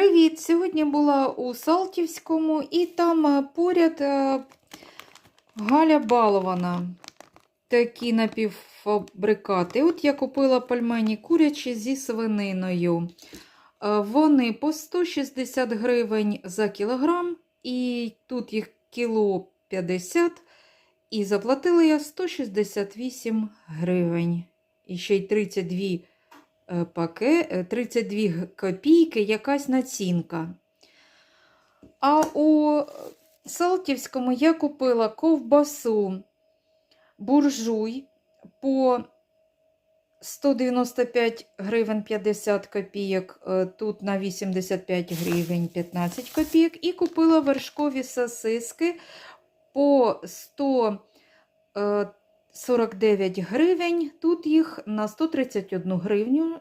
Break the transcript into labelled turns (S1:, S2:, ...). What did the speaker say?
S1: Привіт! Сьогодні була у Салтівському і там е, поряд е, Галя Балована. Такі напівфабрикати. От я купила пельмені курячі зі свининою. Е, Вони по 160 гривень за кілограм, і тут їх кіло 50, і заплатила я 168 гривень. І ще й 32 е, паке, е, 32 копійки, якась націнка. А у Салтівському я купила ковбасу буржуй по 195 гривень 50 копійок, е, тут на 85 гривень 15 копійок, і купила вершкові сосиски по 149 гривень, тут їх на 131 гривню